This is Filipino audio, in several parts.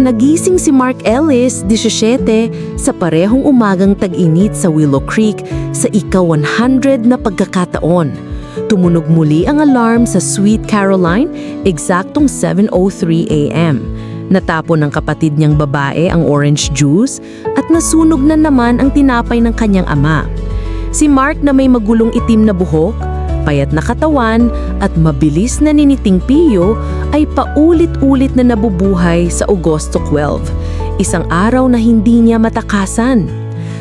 Nagising si Mark Ellis, 17, sa parehong umagang tag-init sa Willow Creek sa ika-100 na pagkakataon. Tumunog muli ang alarm sa Sweet Caroline, eksaktong 7.03 a.m. Natapon ng kapatid niyang babae ang orange juice at nasunog na naman ang tinapay ng kanyang ama. Si Mark na may magulong itim na buhok, payat na katawan at mabilis na niniting piyo ay paulit-ulit na nabubuhay sa Agosto 12, isang araw na hindi niya matakasan.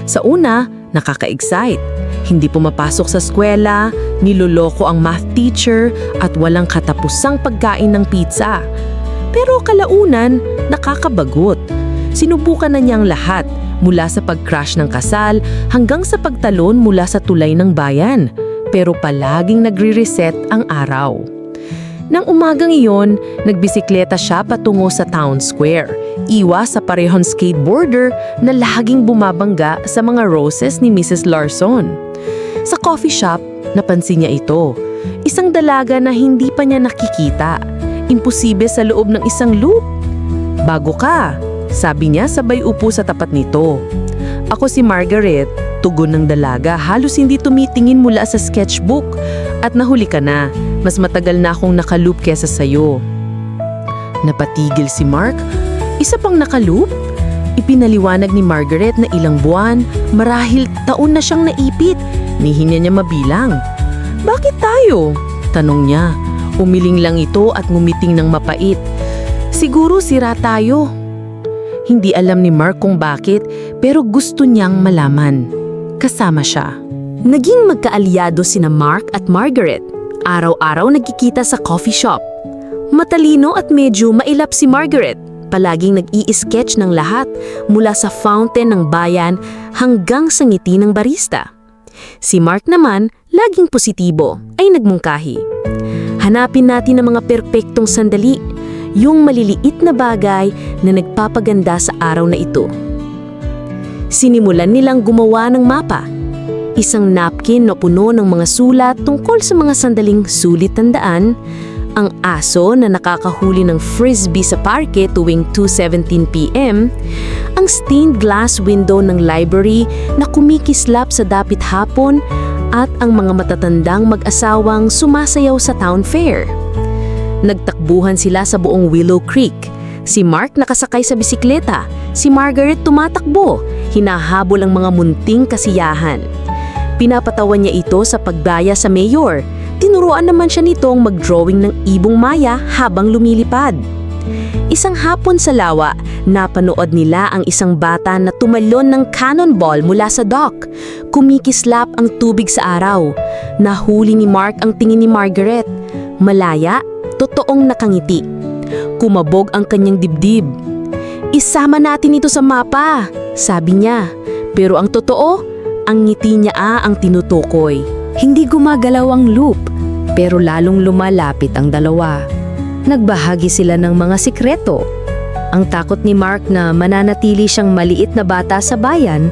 Sa una, nakaka-excite. Hindi pumapasok sa eskwela, niloloko ang math teacher at walang katapusang pagkain ng pizza. Pero kalaunan, nakakabagot. Sinubukan na niyang lahat mula sa pag-crash ng kasal hanggang sa pagtalon mula sa tulay ng bayan. Pero palaging nagre-reset ang araw. Nang umagang iyon, nagbisikleta siya patungo sa town square. Iwas sa parehong skateboarder na laging bumabangga sa mga roses ni Mrs. Larson. Sa coffee shop, napansin niya ito. Isang dalaga na hindi pa niya nakikita. Imposible sa loob ng isang loop. Bago ka, sabi niya sabay upo sa tapat nito. Ako si Margaret, tugon ng dalaga halos hindi tumitingin mula sa sketchbook. At nahuli ka na, mas matagal na akong nakaloop kesa sa'yo. Napatigil si Mark. Isa pang nakaloop? Ipinaliwanag ni Margaret na ilang buwan, marahil taon na siyang naipit. Nihin niya niya mabilang. Bakit tayo? Tanong niya. Umiling lang ito at ngumiting ng mapait. Siguro sira tayo. Hindi alam ni Mark kung bakit, pero gusto niyang malaman. Kasama siya. Naging magkaalyado sina Mark at Margaret. Araw-araw nagkikita sa coffee shop. Matalino at medyo mailap si Margaret. Palaging nag-i-sketch ng lahat mula sa fountain ng bayan hanggang sa ngiti ng barista. Si Mark naman, laging positibo, ay nagmungkahi. Hanapin natin ang mga perpektong sandali, yung maliliit na bagay na nagpapaganda sa araw na ito. Sinimulan nilang gumawa ng mapa. Isang napkin na puno ng mga sulat tungkol sa mga sandaling sulit tandaan, ang aso na nakakahuli ng frisbee sa parke tuwing 2.17pm, ang stained glass window ng library na kumikislap sa dapit hapon, at ang mga matatandang mag-asawang sumasayaw sa town fair. Nagtakbuhan sila sa buong Willow Creek. Si Mark nakasakay sa bisikleta, si Margaret tumatakbo, hinahabol ang mga munting kasiyahan. Pinapatawan niya ito sa pagbaya sa mayor. Tinuruan naman siya nitong mag-drawing ng ibong maya habang lumilipad. Isang hapon sa lawa, napanood nila ang isang bata na tumalon ng cannonball mula sa dock. Kumikislap ang tubig sa araw. Nahuli ni Mark ang tingin ni Margaret. Malaya, totoong nakangiti. Kumabog ang kanyang dibdib. Isama natin ito sa mapa, sabi niya. Pero ang totoo, ang ngiti niya ah ang tinutukoy. Hindi gumagalaw ang loop, pero lalong lumalapit ang dalawa. Nagbahagi sila ng mga sikreto. Ang takot ni Mark na mananatili siyang maliit na bata sa bayan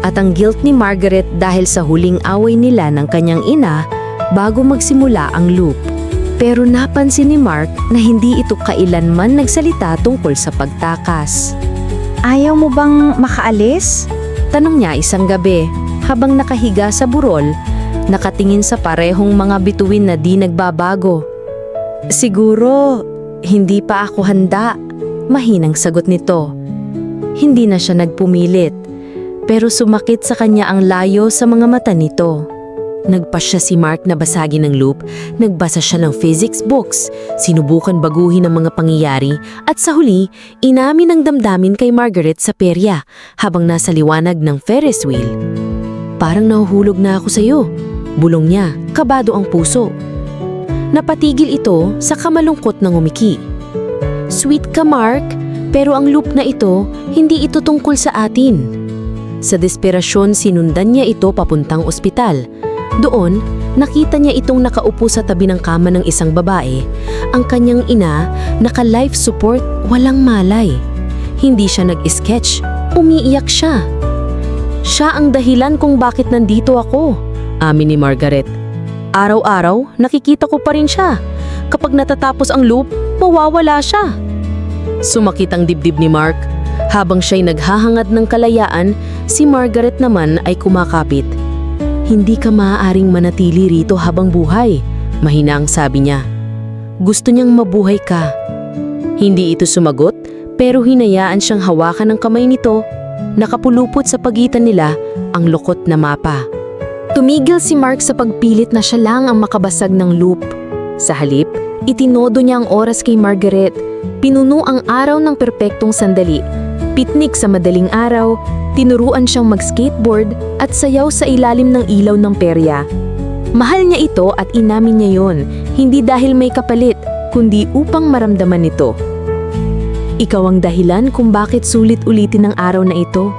at ang guilt ni Margaret dahil sa huling away nila ng kanyang ina bago magsimula ang loop. Pero napansin ni Mark na hindi ito kailanman nagsalita tungkol sa pagtakas. Ayaw mo bang makaalis? Tanong niya isang gabi habang nakahiga sa burol, nakatingin sa parehong mga bituin na di nagbabago. Siguro, hindi pa ako handa. Mahinang sagot nito. Hindi na siya nagpumilit, pero sumakit sa kanya ang layo sa mga mata nito. Nagpa siya si Mark na basagin ng loop, nagbasa siya ng physics books, sinubukan baguhin ang mga pangyayari, at sa huli, inamin ang damdamin kay Margaret sa perya habang nasa liwanag ng Ferris wheel. Parang nahuhulog na ako sa'yo. Bulong niya, kabado ang puso. Napatigil ito sa kamalungkot ng umiki. Sweet ka Mark, pero ang loop na ito, hindi ito tungkol sa atin. Sa desperasyon sinundan niya ito papuntang ospital. Doon, nakita niya itong nakaupo sa tabi ng kama ng isang babae. Ang kanyang ina, naka-life support, walang malay. Hindi siya nag-sketch, umiiyak siya. Siya ang dahilan kung bakit nandito ako, amin ni Margaret. Araw-araw, nakikita ko pa rin siya. Kapag natatapos ang loop, mawawala siya. Sumakit ang dibdib ni Mark. Habang siya'y naghahangad ng kalayaan, si Margaret naman ay kumakapit. Hindi ka maaaring manatili rito habang buhay, mahina ang sabi niya. Gusto niyang mabuhay ka. Hindi ito sumagot, pero hinayaan siyang hawakan ng kamay nito. Nakapulupot sa pagitan nila ang lukot na mapa. Tumigil si Mark sa pagpilit na siya lang ang makabasag ng loop. Sa halip, itinodo niya ang oras kay Margaret. Pinuno ang araw ng perpektong sandali. Pitnik sa madaling araw, tinuruan siyang mag-skateboard at sayaw sa ilalim ng ilaw ng perya. Mahal niya ito at inamin niya yon, hindi dahil may kapalit, kundi upang maramdaman nito. Ikaw ang dahilan kung bakit sulit ulitin ang araw na ito,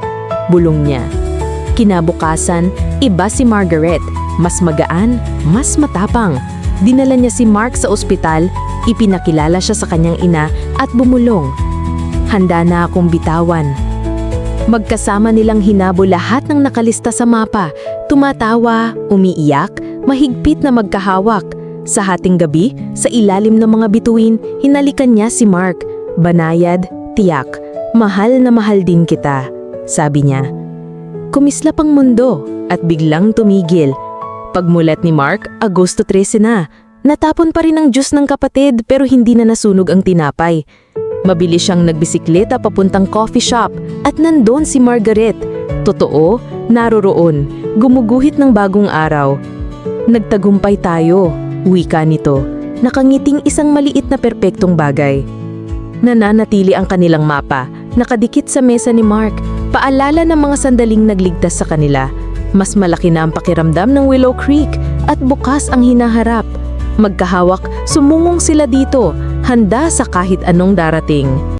bulong niya. Kinabukasan, iba si Margaret. Mas magaan, mas matapang. Dinala niya si Mark sa ospital, ipinakilala siya sa kanyang ina at bumulong. Handa na akong bitawan. Magkasama nilang hinabo lahat ng nakalista sa mapa, tumatawa, umiiyak, mahigpit na magkahawak. Sa hating gabi, sa ilalim ng mga bituin, hinalikan niya si Mark. Banayad, tiyak, mahal na mahal din kita, sabi niya. Kumislap ang mundo at biglang tumigil. Pagmulat ni Mark, Agosto 13 na. Natapon pa rin ang juice ng kapatid pero hindi na nasunog ang tinapay. Mabilis siyang nagbisikleta papuntang coffee shop at nandun si Margaret. Totoo, naroroon, gumuguhit ng bagong araw. Nagtagumpay tayo, wika nito. Nakangiting isang maliit na perpektong bagay. Nananatili ang kanilang mapa, nakadikit sa mesa ni Mark, paalala ng mga sandaling nagligtas sa kanila. Mas malaki na ang pakiramdam ng Willow Creek at bukas ang hinaharap. Magkahawak, sumungong sila dito, handa sa kahit anong darating.